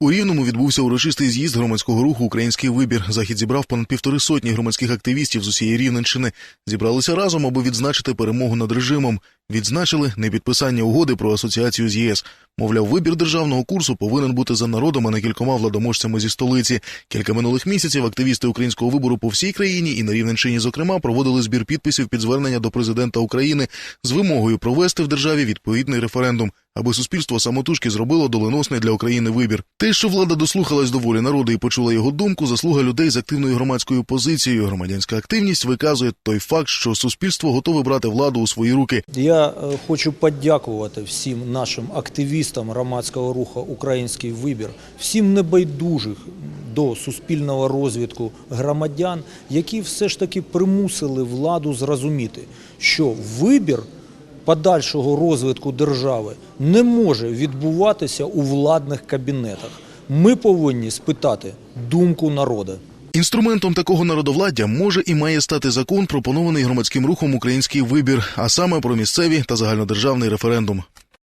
У Рівному відбувся урочистий з'їзд громадського руху Український вибір. Захід зібрав понад півтори сотні громадських активістів з усієї Рівненщини. Зібралися разом, аби відзначити перемогу над режимом. Відзначили непідписання угоди про асоціацію з ЄС. Мовляв, вибір державного курсу повинен бути за народом, а не кількома владоможцями зі столиці. Кілька минулих місяців активісти українського вибору по всій країні і на Рівненщині, зокрема, проводили збір підписів під звернення до президента України з вимогою провести в державі відповідний референдум, аби суспільство самотужки зробило доленосний для України вибір. Те, що влада дослухалась до волі народу і почула його думку, заслуга людей з активною громадською позицією. Громадянська активність виказує той факт, що суспільство готове брати владу у свої руки. Я е, хочу подякувати всім нашим активістам громадського руху Український вибір, всім небайдужих до суспільного розвитку громадян, які все ж таки примусили владу зрозуміти, що вибір подальшого розвитку держави не може відбуватися у владних кабінетах. Ми повинні спитати думку народу. Інструментом такого народовладдя може і має стати закон, пропонований громадським рухом Український вибір, а саме про місцеві та загальнодержавний референдум.